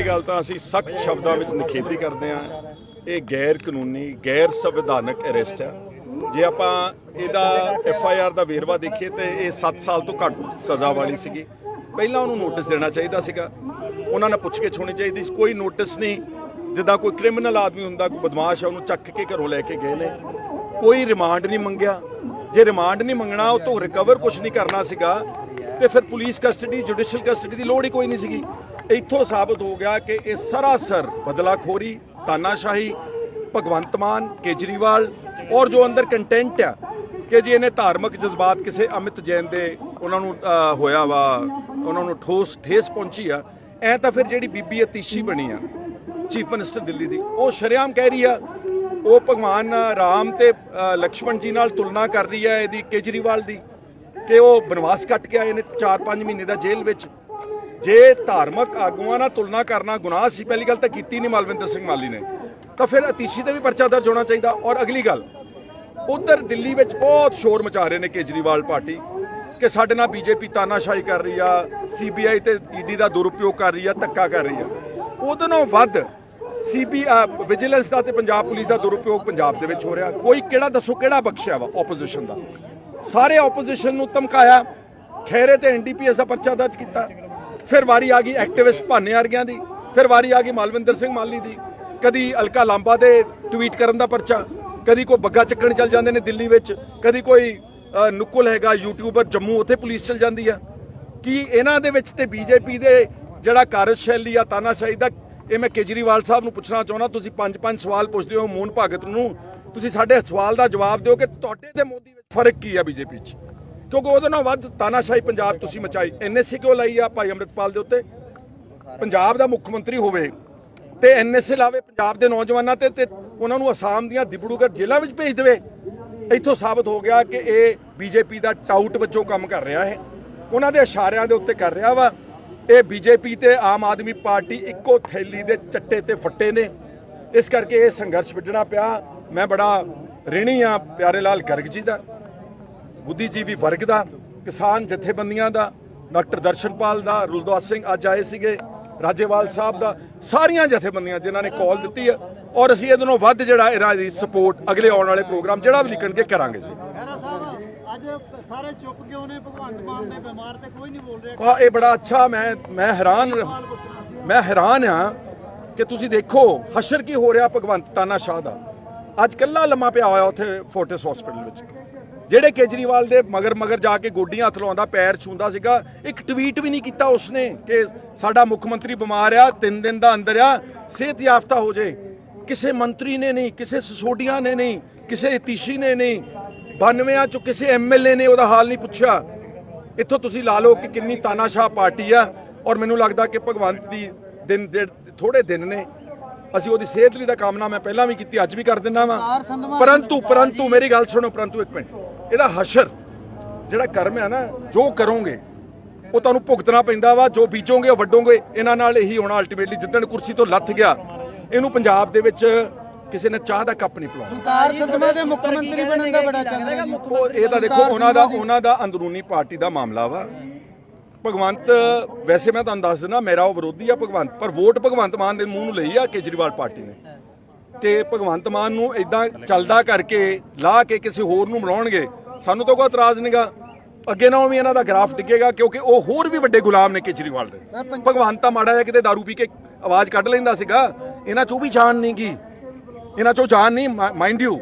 ਪਹਿਲੀ ਗੱਲ ਤਾਂ ਅਸੀਂ ਸਖਤ ਸ਼ਬਦਾਂ ਵਿੱਚ ਨਿਖੇਧੀ ਕਰਦੇ ਹਾਂ। ਇਹ ਗੈਰ ਕਾਨੂੰਨੀ, ਗੈਰ ਸੰਵਿਧਾਨਕ ਅਰੈਸਟ ਹੈ। ਜੇ ਆਪਾਂ ਇਹਦਾ ਐਫ ਆਈ ਆਰ ਦਾ ਵੇਰਵਾ ਦੇਖੀਏ ਤੇ ਇਹ 7 ਸਾਲ ਤੋਂ ਘੱਟ ਸਜ਼ਾ ਵਾਲੀ ਸੀਗੀ। ਪਹਿਲਾਂ ਉਹਨੂੰ ਨੋਟਿਸ ਦੇਣਾ ਚਾਹੀਦਾ ਸੀਗਾ। ਉਹਨਾਂ ਨੇ ਪੁੱਛ ਕੇ ਹੋਣੀ ਚਾਹੀਦੀ ਸੀ, ਕੋਈ ਨੋਟਿਸ ਨਹੀਂ। ਜਿੱਦਾਂ ਕੋਈ ਕ੍ਰਿਮੀਨਲ ਆਦਮੀ ਹੁੰਦਾ, ਕੋਈ ਬਦਮਾਸ਼ ਆ, ਉਹਨੂੰ ਚੱਕ ਕੇ ਘਰੋਂ ਲੈ ਕੇ ਗਏ ਨੇ। ਕੋਈ ਰਿਮਾਂਡ ਨਹੀਂ ਮੰਗਿਆ। ਜੇ ਰਿਮਾਂਡ ਨਹੀਂ ਮੰਗਣਾ, ਉਹ ਤੋਂ ਰਿਕਵਰ ਕੁਝ ਨਹੀਂ ਕਰਨਾ ਸੀਗਾ। ਤੇ ਫਿਰ ਪੁਲਿਸ ਕਸਟਡੀ ਜੁਡੀਸ਼ੀਅਲ ਕਸਟਡੀ ਦੀ ਲੋੜ ਹੀ ਕੋਈ ਨਹੀਂ ਸੀਗੀ। ਇੱਥੋਂ ਸਾਬਤ ਹੋ ਗਿਆ ਕਿ ਇਹ ਸਰਾਸਰ ਬਦਲਾਖੋਰੀ, ਤਾਨਾਸ਼ਾਹੀ, ਭਗਵੰਤ ਮਾਨ, ਕੇਜਰੀਵਾਲ ਔਰ ਜੋ ਅੰਦਰ ਕੰਟੈਂਟ ਆ ਕਿ ਜੀ ਇਹਨੇ ਧਾਰਮਿਕ ਜਜ਼ਬਾਤ ਕਿਸੇ ਅਮਿਤ ਜੈਨ ਦੇ ਉਹਨਾਂ ਨੂੰ ਹੋਇਆ ਵਾ, ਉਹਨਾਂ ਨੂੰ ਠੋਸ, ਠੇਸ ਪਹੁੰਚੀ ਆ, ਐ ਤਾਂ ਫਿਰ ਜਿਹੜੀ ਬੀਬੀ ਅਤੀਸ਼ੀ ਬਣੀ ਆ, ਚੀਫ ਮਿਨਿਸਟਰ ਦਿੱਲੀ ਦੀ, ਉਹ ਸ਼ਰੇਆਮ ਕਹਿ ਰਹੀ ਆ, ਉਹ ਭਗਵਾਨ ਰਾਮ ਤੇ ਲਕਸ਼ਮਣ ਜੀ ਨਾਲ ਤੁਲਨਾ ਕਰ ਰਹੀ ਆ ਇਹਦੀ ਕੇਜਰੀਵਾਲ ਦੀ, ਕਿ ਉਹ ਬਨਵਾਸ ਕੱਟ ਕੇ ਆਏ ਨੇ 4-5 ਮਹੀਨੇ ਦਾ ਜੇਲ੍ਹ ਵਿੱਚ। ਜੇ ਧਾਰਮਿਕ ਆਗੂਆਂ ਨਾਲ ਤੁਲਨਾ ਕਰਨਾ ਗੁਨਾਹ ਸੀ, ਪਹਿਲੀ ਗੱਲ ਤਾਂ ਕੀਤੀ ਨਹੀਂ ਮਾਲਵਿੰਦਰ ਸਿੰਘ ਮਾਲੀ ਨੇ। ਤਾਂ ਫਿਰ ਅਤੀਸ਼ੀ ਤੇ ਵੀ ਪਰਚਾ ਦਰਜ ਹੋਣਾ ਚਾਹੀਦਾ। ਔਰ ਅਗਲੀ ਗੱਲ, ਉਧਰ ਦਿੱਲੀ ਵਿੱਚ ਬਹੁਤ ਸ਼ੋਰ ਮਚਾ ਰਹੇ ਨੇ ਕੇਜਰੀਵਾਲ ਪਾਰਟੀ, ਕਿ ਸਾਡੇ ਨਾਲ ਬੀਜੇਪੀ ਤਾਨਾਸ਼ਾਹੀ ਕਰ ਰਹੀ ਆ, ਸੀਬੀਆਈ ਤੇ ਈਡੀ ਦਾ ਦੁਰਉਪਯੋਗ ਕਰ ਰਹੀ ਆ, ਧੱਕਾ ਕਰ ਰਹੀ ਆ। ਉਹਦੇ ਨਾਲੋਂ ਵੱਧ ਸੀਬੀ ਵਿਜੀਲੈਂਸ ਦਾ ਤੇ ਪੰਜਾਬ ਪੁਲਿਸ ਦਾ ਦੁਰਉਪਯੋਗ ਪੰਜਾਬ ਦੇ ਵਿੱਚ ਹੋ ਰਿਹਾ। ਕੋਈ ਕਿਹੜਾ ਦੱਸੋ ਕਿਹੜਾ ਬਖਸ਼ਿਆ ਵਾ ਆਪੋਜੀਸ਼ਨ ਦਾ? ਸਾਰੇ ਆਪੋਜੀਸ਼ਨ ਨੂੰ ਧਮਕਾਇਆ ਖੈਰੇ ਤੇ ਐਨਡੀਪੀਐਸ ਦਾ ਪਰਚਾ ਦਰਜ ਕੀਤਾ। ਫਿਰ ਵਾਰੀ ਆ ਗਈ ਐਕਟਿਵਿਸਟ ਭਾਨੇ ਵਰਗਿਆਂ ਦੀ ਫਿਰ ਵਾਰੀ ਆ ਗਈ ਮਾਲਵਿੰਦਰ ਸਿੰਘ ਮਾਲੀ ਦੀ। ਕਦੀ ਅਲਕਾ ਲਾਂਬਾ ਦੇ ਟਵੀਟ ਕਰਨ ਦਾ ਪਰਚਾ ਕਦੀ ਕੋਈ ਬੱਗਾ ਚੱਕਣ ਚੱਲ ਜਾਂਦੇ ਨੇ ਦਿੱਲੀ ਵਿੱਚ ਕਦੀ ਕੋਈ ਅ, ਨੁੱਕਲ ਹੈਗਾ ਯੂਟਿਊਬਰ ਜੰਮੂ ਉੱਥੇ ਪੁਲਿਸ ਚੱਲ ਜਾਂਦੀ ਆ। ਕੀ ਇਹਨਾਂ ਦੇ ਵਿੱਚ ਤੇ ਬੀਜੇਪੀ ਦੇ ਜਿਹੜਾ ਕਾਰਜਸ਼ੈਲੀ ਆ ਤਾਨਾਸ਼ਾਹੀ ਦਾ ਇਹ ਮੈਂ ਕੇਜਰੀਵਾਲ ਸਾਹਿਬ ਨੂੰ ਪੁੱਛਣਾ ਚਾਹੁੰਦਾ ਤੁਸੀਂ ਪੰਜ ਪੰਜ ਸਵਾਲ ਪੁੱਛਦੇ ਹੋ ਮੋਹਨ ਭਗਤ ਨੂੰ। ਤੁਸੀਂ ਸਾਡੇ ਸਵਾਲ ਦਾ ਜਵਾਬ ਦਿਓ ਕਿ ਤੁਹਾਡੇ ਤੇ ਮੋਦੀ ਵਿੱਚ ਫ਼ਰਕ ਕੀ ਆ ਬੀਜੇਪੀ 'ਚ? ਕਿਉਂਕਿ ਉਹਦੇ ਨਾਲ ਵੱਧ ਤਾਨਾਸ਼ਾਹੀ ਪੰਜਾਬ ਤੁਸੀਂ ਮਚਾਈ। ਐਨਐਸਸੀ ਕਿਉਂ ਲਾਈ ਆ ਭਾਈ ਅੰਮ੍ਰਿਤਪਾਲ ਦੇ ਉੱਤੇ? ਪੰਜਾਬ ਦਾ ਮੁੱਖ ਮੰਤਰੀ ਹੋਵੇ ਤੇ ਐਨਐਸਏ ਲਾਵੇ ਪੰਜਾਬ ਦੇ ਨੌਜਵਾਨਾਂ ਤੇ ਤੇ ਉਹਨਾਂ ਨੂੰ ਅਸਾਮ ਦੀਆਂ ਦਿਬੜੂਗੜ ਜੇਲ੍ਹਾਂ ਵਿੱਚ ਭੇਜ ਦੇਵੇ। ਇੱਥੋਂ ਸਾਬਤ ਹੋ ਗਿਆ ਕਿ ਇਹ ਬੀਜੇਪੀ ਦਾ ਟਾਊਟ ਵਜੋਂ ਕੰਮ ਕਰ ਰਿਹਾ ਹੈ। ਉਹਨਾਂ ਦੇ ਇਸ਼ਾਰਿਆਂ ਦੇ ਉੱਤੇ ਕਰ ਰਿਹਾ ਵਾ। ਇਹ ਬੀਜੇਪੀ ਤੇ ਆਮ ਆਦਮੀ ਪਾਰਟੀ ਇੱਕੋ ਥੈਲੀ ਦੇ ਚੱਟੇ ਤੇ ਫੱਟੇ ਨੇ। ਇਸ ਕਰਕੇ ਇਹ ਸੰਘਰਸ਼ ਵਿੱਢਣਾ ਪਿਆ। ਮੈਂ ਬੜਾ ਰਿਣੀ ਆ ਪਿਆਰੇ ਲਾਲ ਗਰਗ ਜੀ ਦਾ। ਬੁੱਧੀਜੀਵੀ ਵਰਗ ਦਾ ਕਿਸਾਨ ਜਥੇਬੰਦੀਆਂ ਦਾ ਡਾਕਟਰ ਦਰਸ਼ਨਪਾਲ ਦਾ ਰੁਲਦਾਸ ਸਿੰਘ ਅੱਜ ਆਏ ਸੀਗੇ ਰਾਜੇਵਾਲ ਸਾਹਿਬ ਦਾ ਸਾਰੀਆਂ ਜਥੇਬੰਦੀਆਂ ਜਿਨ੍ਹਾਂ ਨੇ ਕਾਲ ਦਿੱਤੀ ਹੈ ਔਰ ਅਸੀਂ ਇਹਦੇ ਨਾਲੋਂ ਵੱਧ ਜਿਹੜਾ ਇਹਨਾਂ ਦੀ ਸਪੋਰਟ ਅਗਲੇ ਆਉਣ ਵਾਲੇ ਪ੍ਰੋਗਰਾਮ ਜਿਹੜਾ ਵੀ ਲਿਖਣਗੇ ਕਰਾਂਗੇ ਜੀ। ਅੱਜ ਸਾਰੇ ਚੁੱਪ ਕਿਉਂ ਨੇ? ਭਗਵੰਤ ਮਾਨ ਨੇ ਬਿਮਾਰ ਤੇ ਕੋਈ ਨਹੀਂ ਬੋਲ ਰਿਹਾ। ਆ ਇਹ ਬੜਾ ਅੱਛਾ ਮੈਂ ਮੈਂ ਹੈਰਾਨ ਮੈਂ ਹੈਰਾਨ ਆ ਕਿ ਤੁਸੀਂ ਦੇਖੋ ਹਸ਼ਰ ਕੀ ਹੋ ਰਿਹਾ ਭਗਵੰਤ ਤਾਨਾ ਸ਼ਾਹ ਦਾ। ਅੱਜ ਕੱਲਾ ਲੰਮਾ ਪਿਆ ਹੋਇਆ ਉੱਥੇ ਫੋਰਟਿਸ ਹਸਪੀਟਲ ਵਿੱਚ। ਜਿਹੜੇ ਕੇਜਰੀਵਾਲ ਦੇ ਮਗਰ ਮਗਰ ਜਾ ਕੇ ਗੋਡੀਆਂ ਹੱਥ ਲਾਉਂਦਾ ਪੈਰ ਛੂੰਦਾ ਸੀਗਾ ਇੱਕ ਟਵੀਟ ਵੀ ਨਹੀਂ ਕੀਤਾ ਉਸਨੇ ਕਿ ਸਾਡਾ ਮੁੱਖ ਮੰਤਰੀ ਬਿਮਾਰ ਆ ਤਿੰਨ ਦਿਨ ਦਾ ਅੰਦਰ ਆ ਸਿਹਤ ਯਾਫਤਾ ਹੋ ਜੇ। ਕਿਸੇ ਮੰਤਰੀ ਨੇ ਨਹੀਂ ਕਿਸੇ ਸਸੋਡੀਆਂ ਨੇ ਨਹੀਂ ਕਿਸੇ ਤੀਸ਼ੀ ਨੇ ਨਹੀਂ 92 ਚੋਂ ਕਿਸੇ ਐਮਐਲਏ ਨੇ ਉਹਦਾ ਹਾਲ ਨਹੀਂ ਪੁੱਛਿਆ। ਇੱਥੋਂ ਤੁਸੀਂ ਲਾ ਲਓ ਕਿ ਕਿੰਨੀ ਤਾਨਾਸ਼ਾਹ ਪਾਰਟੀ ਆ ਔਰ ਮੈਨੂੰ ਲੱਗਦਾ ਕਿ ਭਗਵੰਤ ਦੀ ਦਿਨ ਥੋੜੇ ਦਿਨ ਨੇ। ਅਸੀਂ ਉਹਦੀ ਸਿਹਤ ਲਈ ਦਾ ਕਾਮਨਾ ਮੈਂ ਪਹਿਲਾਂ ਵੀ ਕੀਤੀ ਅੱਜ ਵੀ ਕਰ ਦਿੰਦਾ ਵਾਂ। ਪਰੰਤੂ ਪਰੰਤੂ ਮੇਰੀ ਗੱਲ ਸੁਣੋ ਪਰੰਤੂ ਇੱਕ ਮਿੰਟ। ਇਹਦਾ ਹਸ਼ਰ ਜਿਹੜਾ ਕਰਮ ਹੈ ਨਾ ਜੋ ਕਰੋਗੇ ਉਹ ਤੁਹਾਨੂੰ ਭੁਗਤਣਾ ਪੈਂਦਾ ਵਾ ਜੋ ਬੀਜੋਗੇ ਉਹ ਵੱਡੋਗੇ ਇਹਨਾਂ ਨਾਲ ਇਹੀ ਹੋਣਾ ਅਲਟੀਮੇਟਲੀ ਜਿੱਦਣ ਕੁਰਸੀ ਤੋਂ ਲੱਥ ਗਿਆ ਇਹਨੂੰ ਪੰਜਾਬ ਦੇ ਵਿੱਚ ਕਿਸੇ ਨੇ ਚਾਹ ਦਾ ਕੱਪ ਨਹੀਂ ਪਿਲਾਉਣਾ। ਸਰਕਾਰ ਖੰਡਮਾ ਦੇ ਮੁੱਖ ਮੰਤਰੀ ਬਣਨ ਦਾ ਬੜਾ ਜੀ। ਉਹ ਇਹ ਤਾਂ ਦੇਖੋ ਉਹਨਾਂ ਦਾ ਉਹਨਾਂ ਦਾ ਅੰਦਰੂਨੀ ਪਾਰਟੀ ਦਾ ਮਾਮਲਾ ਵਾ। ਭਗਵੰਤ ਵੈਸੇ ਮੈਂ ਤੁਹਾਨੂੰ ਦੱਸ ਦਿੰਦਾ ਮੇਰਾ ਉਹ ਵਿਰੋਧੀ ਆ ਭਗਵੰਤ ਪਰ ਵੋਟ ਭਗਵੰਤ ਮਾਨ ਦੇ ਮੂੰਹ ਨੂੰ ਲਈ ਆ ਕੇਜਰੀਵਾਲ ਪਾਰਟੀ ਨੇ। ਤੇ ਭਗਵੰਤ ਮਾਨ ਨੂੰ ਇਦਾਂ ਚੱਲਦਾ ਕਰਕੇ ਲਾ ਕੇ ਕਿਸੇ ਹੋਰ ਨੂੰ ਬਣਾਉਣਗੇ ਸਾਨੂੰ ਤਾਂ ਕੋਈ ਇਤਰਾਜ਼ ਨਹੀਂਗਾ ਅੱਗੇ ਨਾਲੋਂ ਵੀ ਇਹਨਾਂ ਦਾ ਗ੍ਰਾਫ ਡਿੱਗੇਗਾ ਕਿਉਂਕਿ ਉਹ ਹੋਰ ਵੀ ਵੱਡੇ ਗੁਲਾਮ ਨੇ ਕੇਜਰੀਵਾਲ ਦੇ। ਭਗਵੰਤ ਤਾਂ ਮਾੜਾ ਜਿਹਾ ਕਿਤੇ दारू ਪੀ ਕੇ ਆਵਾਜ਼ ਕੱਢ ਲੈਂਦਾ ਸੀਗਾ। ਇਹਨਾਂ ਚੋਂ ਵੀ ਜਾਨ ਨਹੀਂਗੀ ਇਹਨਾਂ ਚੋਂ ਜਾਨ ਨਹੀਂ mind you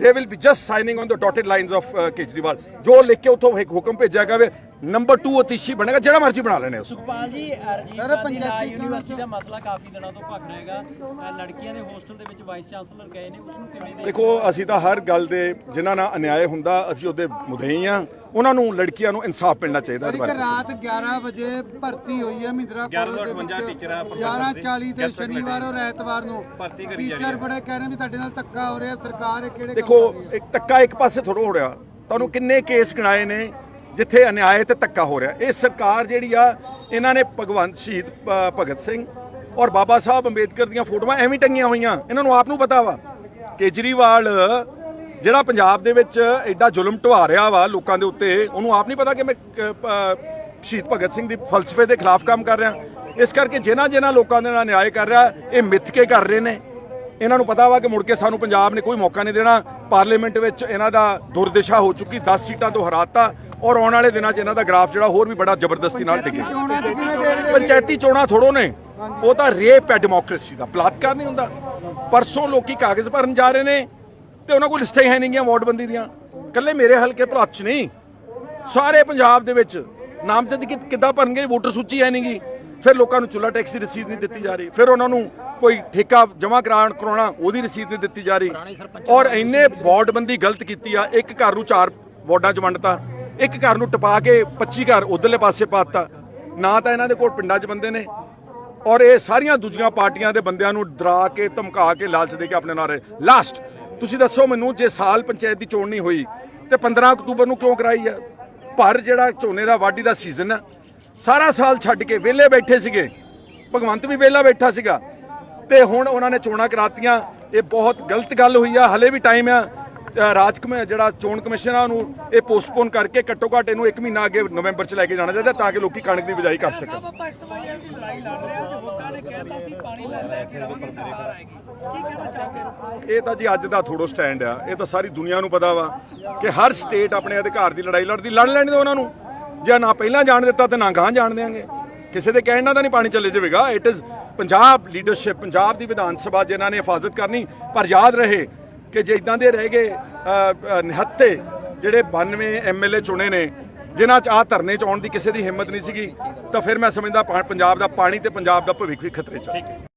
they will be just signing on the dotted lines of Kejriwal. ਜੋ ਲਿਖ ਕੇ ਉਥੋਂ ਇੱਕ ਹੁਕਮ ਭੇਜਿਆ ਜਾਵੇ ਨੰਬਰ 2 ਅਤੀਸ਼ੀ ਬਣੇਗਾ ਜਿਹੜਾ ਮਰਜ਼ੀ ਬਣਾ ਲੈਣੇ ਉਸ ਸੁਖਪਾਲ ਜੀ ਗਾਂਧੀ ਪੰਚਾਇਤੀ ਯੂਨੀਵਰਸਿਟੀ ਦਾ ਮਸਲਾ ਕਾਫੀ ਦਿਨਾਂ ਤੋਂ ਭਖ ਰਿਹਾ ਹੈਗਾ। ਲੜਕੀਆਂ ਦੇ ਹੋਸਟਲ ਦੇ ਵਿੱਚ ਵਾਈਸ ਚਾਂਸਲਰ ਗਏ ਨੇ ਉਸ ਨੂੰ ਕਿਵੇਂ ਦੇ ਦੇਖੋ ਅਸੀਂ ਤਾਂ ਹਰ ਗੱਲ ਦੇ ਜਿਨ੍ਹਾਂ ਨਾਲ ਅਨਿਆਏ ਹੁੰਦਾ ਅਸੀਂ ਉਹਦੇ ਮੁਦਈ ਆ ਉਹਨਾਂ ਨੂੰ ਲੜਕੀਆਂ ਨੂੰ ਇਨਸਾਫ ਮਿਲਣਾ ਚਾਹੀਦਾ ਇੱਕ ਇਹਦੇ ਬਾਰੇ ਰਾਤ 11 ਵਜੇ ਭਰਤੀ ਹੋਈ ਹੈ ਮਹਿੰਦਰਾ ਕਾਲਜ ਦੇ ਵਿੱਚ। 11:40 ਤੇ ਸ਼ਨੀਵਾਰ ਔਰ ਐਤਵਾਰ ਨੂੰ। ਟੀਚਰ ਬੜੇ ਕਹਿ ਰਹੇ ਵੀ ਤੁਹਾਡੇ ਨਾਲ ਧੱਕਾ ਹੋ ਰਿਹਾ ਸਰਕਾਰ ਇਹ ਕਿਹੜੇ ਦੇਖੋ ਕਰ ਰਹੀ? ਇੱਕ ਧੱਕਾ ਇੱਕ ਪਾਸੇ ਥੋੜਾ ਹੋ ਰਿਹਾ। ਤੁਹਾਨੂੰ ਕਿੰਨੇ ਕੇਸ ਗਿਣਾਏ ਨੇ? ਜਿੱਥੇ ਅਨਿਆਏ ਤੇ ਧੱਕਾ ਹੋ ਰਿਹਾ। ਇਹ ਸਰਕਾਰ ਜਿਹੜੀ ਆ, ਇਹਨਾਂ ਨੇ ਭਗਵੰਤ ਸ਼ਹੀਦ ਭਗਤ ਸਿੰਘ ਔਰ ਬਾਬਾ ਸਾਹਿਬ ਅੰਬੇਦਕਰ ਦੀਆਂ ਫੋਟੋਆਂ ਐਵੇਂ ਟੰਗੀਆਂ ਹੋਈਆਂ। ਇਹਨਾਂ ਨੂੰ ਆਪ ਨੂੰ ਪਤਾ ਵਾ। ਕੇਜਰੀਵਾਲ, ਜਿਹੜਾ ਪੰਜਾਬ ਦੇ ਵਿੱਚ ਐਡਾ ਜ਼ੁਲਮ ਢਵਾ ਰਿਹਾ ਵਾ ਲੋਕਾਂ ਦੇ ਉੱਤੇ, ਉਹਨੂੰ ਆਪ ਨਹੀਂ ਪਤਾ ਕਿ ਮੈਂ ਸ਼ਹੀਦ ਭਗਤ ਸਿੰਘ ਦੀ ਫਲਸਫੇ ਦੇ ਖਿਲਾਫ ਕੰਮ ਕਰ ਰਿਹਾ। ਇਸ ਕਰਕੇ ਜਿਨ੍ਹਾਂ ਜਿਨ੍ਹਾਂ ਲੋਕਾਂ ਦੇ ਨਾਲ ਨਿਆਂ ਕਰ ਰਿਹਾ, ਇਹ ਮਿੱਥ ਕੇ ਕਰ ਰਹੇ ਨੇ। ਇਹਨਾਂ ਨੂੰ ਪਤਾ ਵਾ ਕਿ ਮੁੜ ਕੇ ਸਾਨੂੰ ਪੰਜਾਬ ਨੇ ਕੋਈ ਮੌਕਾ ਨਹੀਂ ਦੇਣਾ। ਪਾਰਲੀਮੈਂਟ ਵਿੱਚ ਇਹਨਾਂ ਦਾ ਦੁਰਦਿਸ਼ਾ ਹੋ ਚੁੱਕੀ 10 ਸੀਟਾਂ ਤੋਂ ਹਰਾਤਾ। ਔਰ ਆਉਣ ਵਾਲੇ ਦਿਨਾਂ 'ਚ ਇਹਨਾਂ ਦਾ ਗ੍ਰਾਫ ਜਿਹੜਾ ਹੋਰ ਵੀ ਬੜਾ ਜ਼ਬਰਦਸਤੀ ਨਾਲ ਜੀ? ਪੰਚਾਇਤੀ ਚੋਣਾਂ ਥੋੜੋ ਨੇ। ਉਹ ਤਾਂ ਰੇਪ ਹੈ ਡੈਮੋਕ੍ਰੇਸੀ ਦਾ। ਬਲਾਤਕਾਰ ਨਹੀਂ ਹੁੰਦਾ। ਪਰਸੋਂ ਲੋਕੀ ਕਾਗਜ਼ ਭਰਨ ਜਾ ਰਹੇ ਨੇ ਤੇ ਉਹਨਾਂ ਕੋਲ ਲਿਸਟਾਂ ਹੀ ਹੈ ਨਹੀਂਗੀਆਂ ਵੋਟਬੰਦੀ ਦੀਆਂ। ਕੱਲੇ ਮੇਰੇ ਹਲਕੇ ਭਲਾਤ 'ਚ ਨਹੀਂ। ਸਾਰੇ ਪੰਜਾਬ ਦੇ ਵਿੱਚ ਨਾਮਜ਼ਦ ਕਿ ਕਿੱਦਾਂ ਭਰਨਗੇ ਵੋਟਰ ਸੂਚੀ ਹੈ ਨਹੀਂਗੀ। ਫਿਰ ਲੋਕਾਂ ਨੂੰ ਚੁੱਲਾ ਟੈਕਸ ਦੀ ਰਸੀਦ ਨਹੀਂ ਦਿੱਤੀ ਜਾ ਰਹੀ। ਫਿਰ ਉਹਨਾਂ ਨੂੰ ਕੋਈ ਠੇਕਾ ਜਮ੍ਹਾਂ ਕਰਾਉਣ ਕਰਾਉਣਾ ਉਹਦੀ ਰਸੀਦ ਨਹੀਂ ਦਿੱਤੀ ਜਾ ਰਹੀ। ਔਰ ਇੰਨੇ ਵਾਰਡਬੰਦੀ ਗਲਤ ਕੀਤੀ ਆ। ਇੱਕ ਘਰ ਨੂੰ ਚਾਰ ਵਾਰਡਾਂ 'ਚ ਵੰਡਤਾ। ਇੱਕ ਘਰ ਨੂੰ ਟਪਾ ਕੇ 25 ਘਰ ਉਧਰਲੇ ਪਾਸੇ ਪਾਤਾ। ਨਾ ਤਾਂ ਇਹਨਾਂ ਦੇ ਕੋਲ ਪਿੰਡਾਂ 'ਚ ਬੰਦੇ ਨੇ। ਔਰ ਇਹ ਸਾਰੀਆਂ ਦੂਜੀਆਂ ਪਾਰਟੀਆਂ ਦੇ ਬੰਦਿਆਂ ਨੂੰ ਡਰਾ ਕੇ, ਧਮਕਾ ਕੇ, ਲਾਲਚ ਦੇ ਕੇ ਆਪਣੇ ਨਾਲ ਰਹੇ। ਲਾਸਟ ਤੁਸੀਂ ਦੱਸੋ ਮੈਨੂੰ, ਜੇ ਸਾਲ ਪੰਚਾਇਤ ਦੀ ਚੋਣ ਨਹੀਂ ਹੋਈ, ਤੇ 15 ਅਕਤੂਬਰ ਨੂੰ ਕਿਉਂ ਕਰਾਈ ਆ? ਪਰ ਜਿਹੜਾ ਝੋਨੇ ਦਾ ਵਾਢੀ ਦਾ ਸੀਜ਼ਨ ਆ, ਸਾਰਾ ਸਾਲ ਛੱਡ ਕੇ ਵਿਹਲੇ ਬੈਠੇ ਸੀਗੇ। ਭਗਵੰਤ ਵੀ ਵਿਹਲਾ ਬੈਠਾ ਸੀਗਾ। ਤੇ ਹੁਣ ਉਹਨਾਂ ਨੇ ਚੋਣਾਂ ਕਰਾਤੀਆਂ। ਇਹ ਬਹੁਤ ਗਲਤ ਗੱਲ ਹੋਈ ਆ। ਹਲੇ ਵੀ ਟਾਈਮ ਆ। ਰਾਜ ਕਮੇ ਜਿਹੜਾ ਚੋਣ ਕਮਿਸ਼ਨ ਆ ਉਹਨੂੰ ਇਹ ਪੋਸਟਪੋਨ ਕਰਕੇ ਘੱਟੋ ਘੱਟ ਇਹਨੂੰ 1 ਮਹੀਨਾ ਅੱਗੇ ਨਵੰਬਰ ਚ ਲੈ ਕੇ ਜਾਣਾ ਚਾਹੀਦਾ ਤਾਂ ਕਿ ਲੋਕੀ ਕਣਕ ਦੀ ਬਿਜਾਈ ਕਰ ਸਕਣ। ਸਾਹਿਬ ਆਪਾਂ ਇਸ ਸਮੇਂ ਦੀ ਲੜਾਈ ਲੜ ਰਹੇ ਹਾਂ ਜੋ ਵੋਟਾਂ ਨੇ ਕਹਿਤਾ ਸੀ ਪਾਣੀ ਲੈ ਲੈ ਕੇ ਰਵਾਂਗੇ ਸਰਕਾਰ ਆਏਗੀ। ਕੀ ਕਹਿਣਾ ਚਾਹੋਗੇ? ਇਹ ਤਾਂ ਜੀ ਅੱਜ ਦਾ ਥੋੜੋ ਸਟੈਂਡ ਆ ਇਹ ਤਾਂ ਸਾਰੀ ਦੁਨੀਆ ਨੂੰ ਪਤਾ ਵਾ ਕਿ ਹਰ ਸਟੇਟ ਆਪਣੇ ਅਧਿਕਾਰ ਦੀ ਲੜਾਈ ਲੜਦੀ ਲੜ ਲੈਣ ਦਿਓ ਉਹਨਾਂ ਨੂੰ। ਜੇ ਨਾ ਪਹਿਲਾਂ ਜਾਣ ਦਿੱਤਾ ਤੇ ਨਾ ਗਾਂ ਜਾਣ ਦੇਾਂਗੇ ਕਿਸੇ ਦੇ ਕਹਿਣ ਨਾਲ ਤਾਂ ਨਹੀਂ ਪਾਣੀ ਚੱਲੇ ਜਾਵੇਗਾ। It is Punjab leadership Punjab ਦੀ ਵਿਧਾਨ ਸਭਾ ਜਿਨ੍ਹਾਂ ਨੇ ਹਿਫਾਜ਼ਤ ਕਰਨੀ ਪਰ ਯਾਦ ਰਹੇ ਕਿ ਜੇ ਇਦਾਂ ਦੇ ਰਹਿ ਗਏ ਨਿਹੱਤੇ ਅ, ਨਿਹੱਥੇ ਜਿਹੜੇ 92 ਐਮਐਲਏ ਚੁਣੇ ਨੇ ਜਿਨ੍ਹਾਂ ਚ ਆ ਧਰਨੇ ਚ ਆਉਣ ਦੀ ਕਿਸੇ ਦੀ ਹਿੰਮਤ ਨਹੀਂ ਸੀਗੀ ਤਾਂ ਫਿਰ ਮੈਂ ਸਮਝਦਾ ਪਾ- ਪੰਜਾਬ ਦਾ ਪਾਣੀ ਤੇ ਪੰਜਾਬ ਦਾ ਭਵਿੱਖ ਵੀ ਖਤਰੇ ਚ ਆ।